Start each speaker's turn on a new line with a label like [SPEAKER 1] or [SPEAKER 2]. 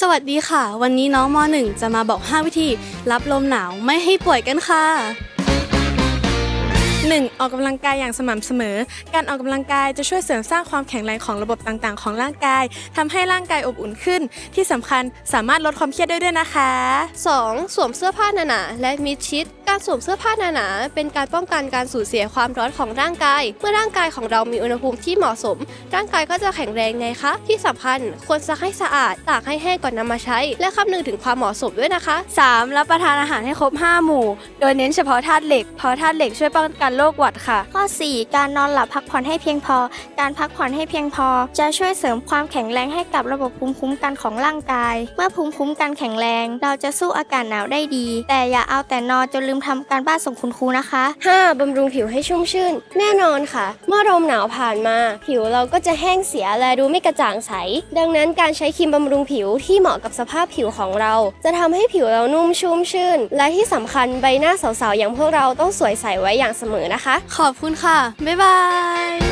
[SPEAKER 1] สวัสดีค่ะ วันนี้น้องม .1 จะมาบอก 5 วิธี รับลมหนาวไม่ให้ป่วยกันค่ะ
[SPEAKER 2] 1. ออกกำลังกายอย่างสม่ำเสมอ การออกกำลังกายจะช่วยเสริมสร้างความแข็งแรงของระบบต่างๆ ของร่างกายทำให้ร่างกายอบอุ่นขึ้น ที่สำคัญสามารถลดความเครียดได้ด้วยนะคะ
[SPEAKER 3] 2. สวมเสื้อผ้าหนาๆและมิดชิด การสวมเสื้อผ้าหนาๆเป็นการป้องกันการสูญเสียความร้อนของร่างกาย เมื่อร่างกายของเรามีอุณหภูมิที่เหมาะสม ร่างกายก็จะแข็งแรงไงคะ ที่สำคัญควรซักให้สะอาดตากให้แห้งก่อนนำมาใช้ และคำนึงถึงความเหมาะสมด้วยนะคะ
[SPEAKER 4] 3. รับประทานอาหารให้ครบ 5 หมู่ โดยเน้นเฉพาะธาตุเหล็กเพราะธาตุเหล็กช่วยป้องกันโรคหวัดค่ะ ข้อ 4. การนอนหลับพักผ่อนให้เพียงพอ การพักผ่อนให้เพียงพอ จะช่วยเสริมความแข็งแรงให้กับระบบภูมิคุ้มกันของร่างกาย เมื่อภูมิคุ้มกันแข็งแรง เราจะสู้อากาศหนาวได้ดี แต่อย่าเอาแต่นอนจนลืมทำการบ้านส่งคุณครูนะคะ
[SPEAKER 3] 5. บำรุงผิวให้ชุ่มชื่น แน่นอนค่ะ เมื่อลมหนาวผ่านมา ผิวเราก็จะแห้งเสียและดูไม่กระจ่างใส ดังนั้นการใช้ครีมบำรุงผิวที่เหมาะกับสภาพผิวของเรา จะทำให้ผิวเรานุ่มชุ่มชื่น และที่สำคัญใบหน้าสาวๆอย่างพวกเราต้องสวยใสไว้อย่างเสมอนะคะ
[SPEAKER 1] ขอบคุณค่ะ บ๊ายบาย